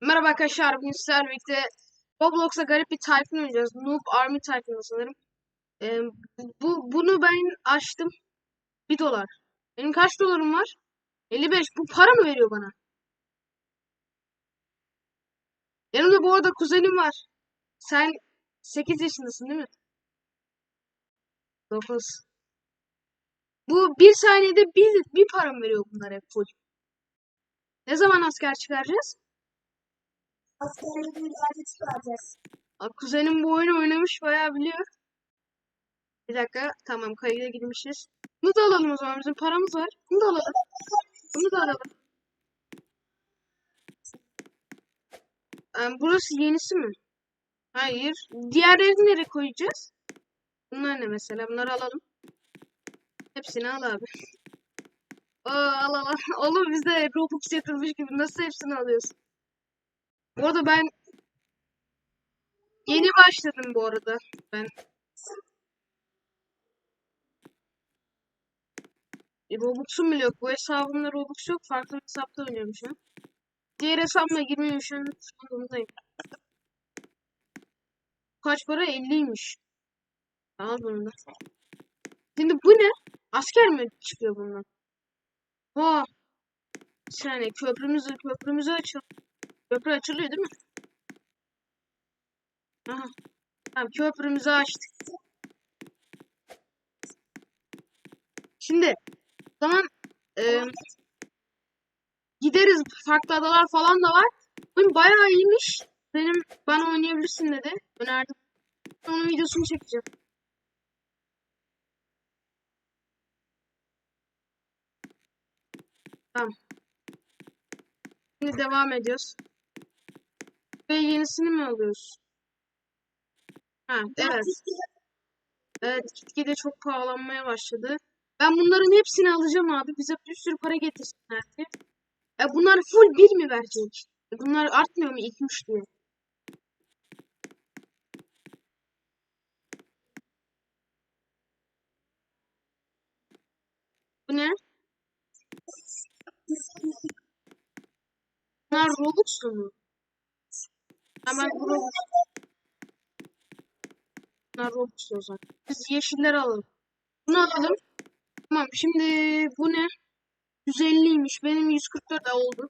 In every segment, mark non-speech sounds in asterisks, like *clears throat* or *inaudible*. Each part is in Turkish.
Merhaba arkadaşlar, bugün sizlerle birlikte Roblox'a garip bir Tycoon oynayacağız. Noob Army Tycoon sanırım. Ee, bu, bunu ben açtım. 1 dolar. Benim kaç dolarım var? 55. Bu para mı veriyor bana? Yanımda bu arada kuzenim var. Sen 8 yaşındasın değil mi? 9. Bu bir saniyede bir, bir para mı veriyor bunlar hep full? Ne zaman asker çıkaracağız? Aa, Kuzenim bu oyunu oynamış bayağı biliyor. Bir dakika tamam kayıda girmişiz. Bunu da alalım o zaman bizim paramız var. Bunu da alalım. Bunu da alalım. Ee, burası yenisi mi? Hayır. Diğerlerini nereye koyacağız? Bunlar ne mesela? Bunları alalım. Hepsini al abi. Oo, al al al. Oğlum bizde Robux yatırmış gibi nasıl hepsini alıyorsun? Bu arada ben Yeni başladım bu arada ben. E, Robux'um bile yok. Bu hesabımda Robux yok. Farklı bir hesapta oynuyorum şu an. Diğer hesabıma girmiyorum şu an. Sonundayım. Kaç para? 50'ymiş. Al bunu da. Şimdi bu ne? Asker mi çıkıyor bundan? Ha. Bir saniye köprümüzü köprümüzü açalım. Köprü açılıyor değil mi? Aha. Tamam köprümüzü açtık. Şimdi zaman e, gideriz. Farklı adalar falan da var. Oyun bayağı iyiymiş. Benim bana oynayabilirsin dedi. Önerdim. Onun videosunu çekeceğim. Tamam. Şimdi devam ediyoruz. Ve yenisini mi alıyoruz? Ha, evet. Evet, gitgide çok pahalanmaya başladı. Ben bunların hepsini alacağım abi. Bize bir sürü para getirsinler diye. E bunlar full bir mi verecek? E bunlar artmıyor mu 2-3 diye? Bu ne? Bunlar Robux'lu mu? Hemen bu Robux. Bunlar Robux'lu o zaman. Biz yeşilleri alalım. Bunu alalım. Tamam şimdi bu ne? 150'ymiş. Benim 144 oldu.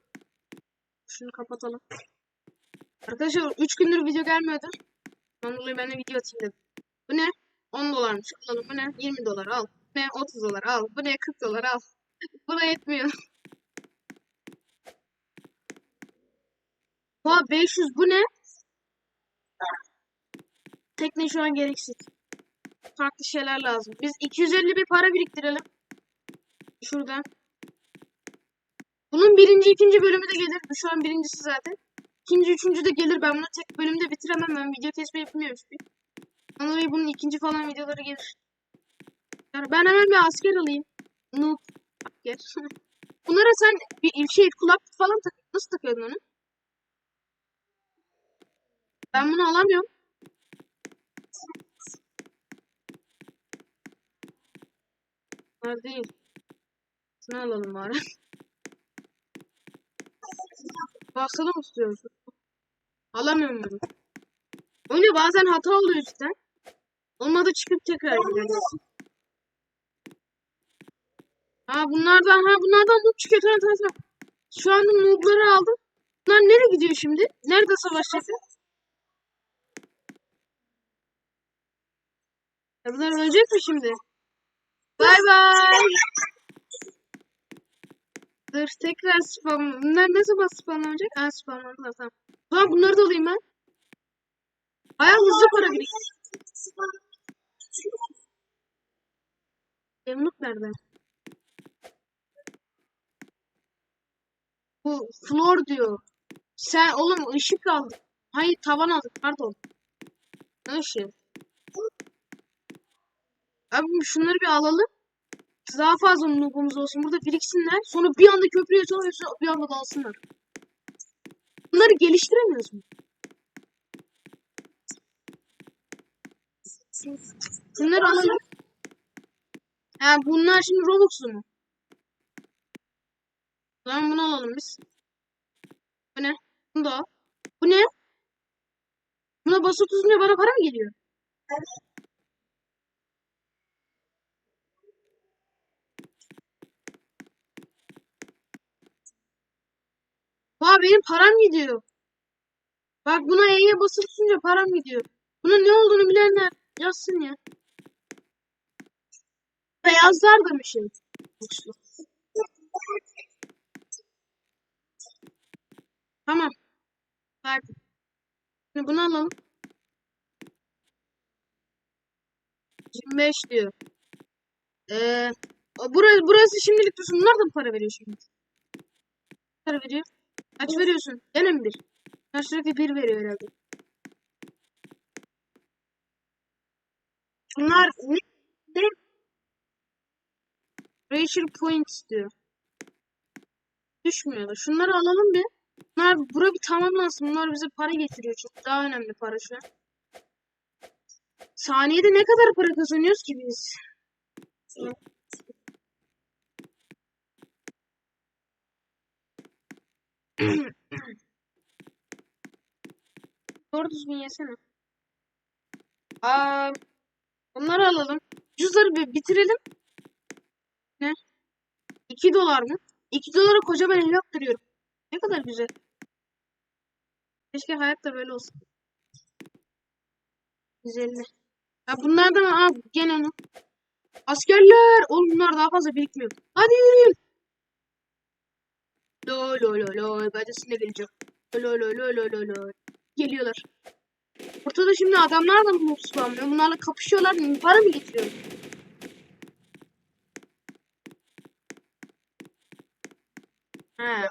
Şunu kapatalım. Arkadaşlar 3 gündür video gelmiyordu. Ondan dolayı ben de video atayım dedim. Bu ne? 10 dolarmış. Alalım. Bu ne? 20 dolar al. Bu ne? 30 dolar al. Bu ne? 40 dolar al. Buna yetmiyor. *laughs* Ha 500 bu ne? Tekne şu an gereksiz. Farklı şeyler lazım. Biz 250 bir para biriktirelim. Şuradan. Bunun birinci, ikinci bölümü de gelir. Şu an birincisi zaten. İkinci, üçüncü de gelir. Ben bunu tek bölümde bitiremem. Ben video kesme yapmıyorum çünkü. Anladın bunun ikinci falan videoları gelir. Yani ben hemen bir asker alayım. Noob. Asker. *laughs* Bunlara sen bir şey kulaklık falan tak nasıl takıyordun onu? Ben bunu alamıyorum. Bunlar değil. Şunu alalım bari. Baksana istiyorsun? Alamıyorum bunu. Oyunda bazen hata oluyor cidden. Olmadı çıkıp tekrar gireceğiz. Ha bunlardan ha bunlardan noob tamam tamam. Şu anda noobları aldım. Bunlar nereye gidiyor şimdi? Nerede savaşacaklar? Ya bunlar ölecek mi şimdi? Bay bay. Dur tekrar spam. Bunlar ne zaman spamlanacak? Ha spamlandılar tamam. Tamam bunları da alayım ben. Bayağı hızlı para birikiyor. Emlak nerede? Bu floor diyor. Sen oğlum ışık aldık. Hayır tavan aldık pardon. Ne ışığı? Abi şunları bir alalım. Daha fazla noobumuz olsun. Burada biriksinler. Sonra bir anda köprüye sonra bir anda dalsınlar. Bunları geliştiremiyoruz mu? Bunları alalım. Ha bunlar şimdi Robux'lu mu? Tamam bunu alalım biz. Bu ne? Bunu da al. Bu ne? Buna basılı tutunca bana para mı geliyor? Vay benim param gidiyor. Bak buna E'ye tutunca param gidiyor. Bunun ne olduğunu bilenler yazsın ya. Beyazlar bir şey. Tamam. Verdim. Şimdi bunu alalım. 25 diyor. Ee, burası, burası şimdilik dursun. Bunlar da mı para veriyor şimdi? Para veriyor. Kaç veriyorsun? Gene mi bir? Sürekli bir veriyor herhalde. Bunlar ne? ne? Racial points diyor. Düşmüyor da. Şunları alalım bir. Bunlar bura bir tamamlansın. Bunlar bize para getiriyor. Çok daha önemli para şu an. Saniyede ne kadar para kazanıyoruz ki biz? *clears throat* Doğru düzgün yesene. Aa, bunları alalım. Cüzları bir bitirelim. Ne? 2 dolar mı? 2 dolara kocaman el yaptırıyorum. Ne kadar güzel. Keşke hayat da böyle olsun. 150. Ya bunlardan aa gene onu. Askerler! Oğlum bunlar daha fazla birikmiyor. Hadi yürüyün. Lo lo lo lo. Ben de sizinle geleceğim. Lo lo lo lo lo lo. Geliyorlar. Ortada şimdi adamlar da mı spamlıyor? Bunlarla kapışıyorlar. Para mı getiriyor? He.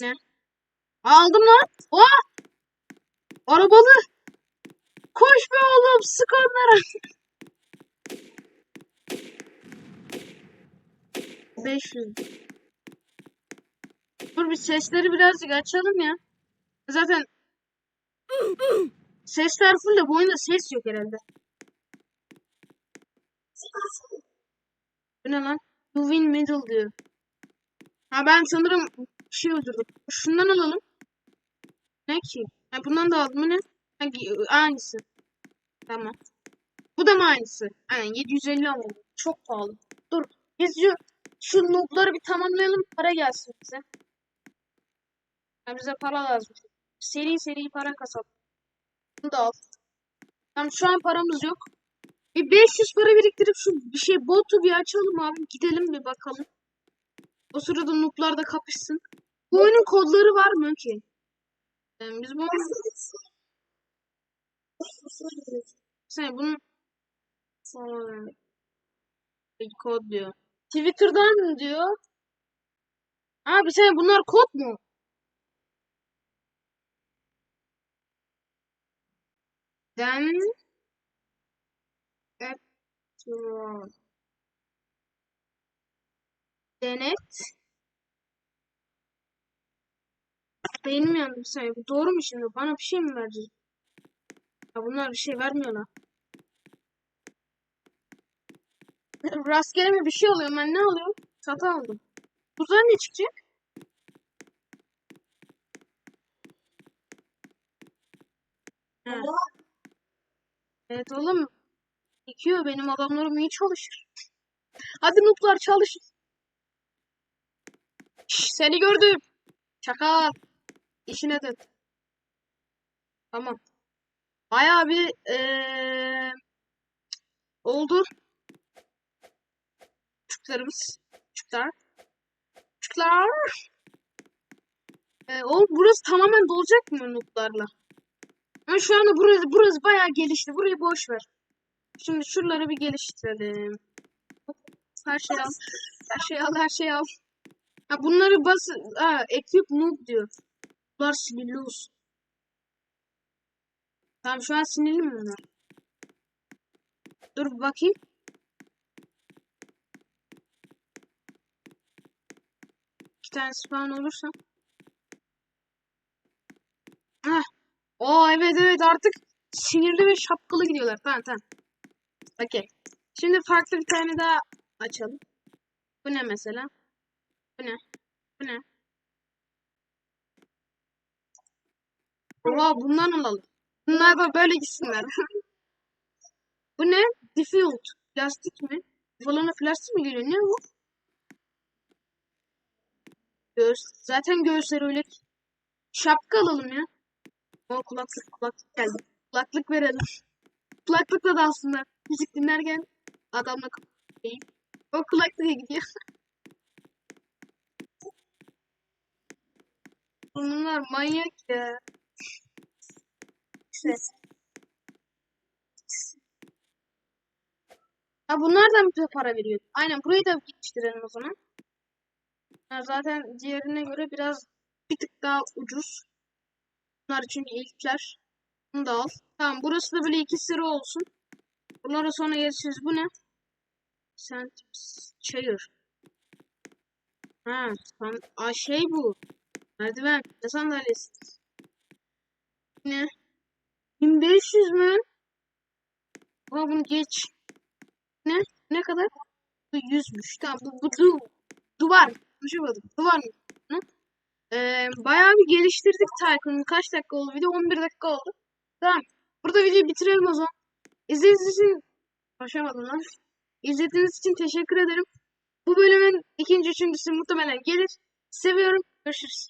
Ne? Aldım lan. Oha! Arabalı. Koş be oğlum. Sık onlara. *laughs* 500. Dur bir sesleri birazcık açalım ya. Zaten sesler full de bu oyunda ses yok herhalde. Bu ne lan? You win middle diyor. Ha ben sanırım şey öldürdüm. Şundan alalım. Ne ki? Ha bundan da aldım. Ne? Ha, aynısı. Tamam. Bu da mı aynısı? Aynen 750 ama çok pahalı. Dur. Biz şu, noob'ları bir tamamlayalım. Para gelsin bize. Ya bize para lazım. Seri seri para kasalım. Bunu da al. Tamam şu an paramız yok. Bir 500 para biriktirip şu bir şey botu bir açalım abi. Gidelim bir bakalım. O sırada noob'lar da kapışsın. Bu oyunun kodları var mı ki? Yani biz bu. Sen bunun... Sonra... Kod diyor. Twitter'dan diyor. Abi sen bunlar kod mu? Den Etron. Denet. Beynim yandı bir saniye. Bu doğru mu şimdi? Bana bir şey mi verecek? Ya bunlar bir şey vermiyorlar. Rastgele mi bir şey oluyor? Ben ne alıyorum? Satın aldım. Buradan ne çıkacak? Ha. Evet oğlum. Dikiyor benim adamlarım iyi çalışır. Hadi nutlar çalışın. Şş, seni gördüm. Çakal. İşine dön. Tamam. Bayağı bir eee oldu. Çocuklarımız. Çocuklar. Çocuklar. Ee, oğlum burası tamamen dolacak mı nutlarla? Ama şu anda burası, burası bayağı gelişti. Burayı boş ver. Şimdi şuraları bir geliştirelim. Her şey al. Her şey al, her şey al. Ha bunları bas... Ha, equip noob diyor. Bunlar sinirli olsun. Tamam şu an sinirli mi bunlar? Dur bakayım. tane spawn olursa. Heh. Oo evet evet artık sinirli ve şapkalı gidiyorlar. Tamam tamam. Okey. Şimdi farklı bir tane daha açalım. Bu ne mesela? Bu ne? Bu ne? Oha bundan alalım. Bunlar da böyle gitsinler. *laughs* bu ne? Diffused. Plastik mi? Balona plastik mi geliyor? Ne bu? Göğüs. Zaten göğüsler öyle. Şapka alalım ya. O kulaklık kulaklık geldi. Kulaklık verelim. Kulaklıkla da aslında müzik dinlerken adamla değil. O kulaklığa gidiyor. *laughs* Bunlar manyak ya. Ha bunlardan bir para veriyor. Aynen burayı da geliştirelim o zaman. Ha, zaten diğerine göre biraz bir tık daha ucuz. Bunlar çünkü ilkler. Bunu da al. Tamam burası da böyle iki sıra olsun. Bunlara sonra geçeceğiz. Bu ne? Sen çayır. Ha, san Aa, şey bu. Merdiven. Ne sandalyesi? Ne? 1500 mü? Ama bunu geç. Ne? Ne kadar? Bu 100'müş. Tamam bu, bu du duvar. Konuşamadım. Hı? Ee, bayağı bir geliştirdik Tycoon'u. Kaç dakika oldu? Video 11 dakika oldu. Tamam. Burada videoyu bitirelim o zaman. İzlediğiniz için konuşamadım lan. İzlediğiniz için teşekkür ederim. Bu bölümün ikinci üçüncüsü muhtemelen gelir. Seviyorum. Görüşürüz.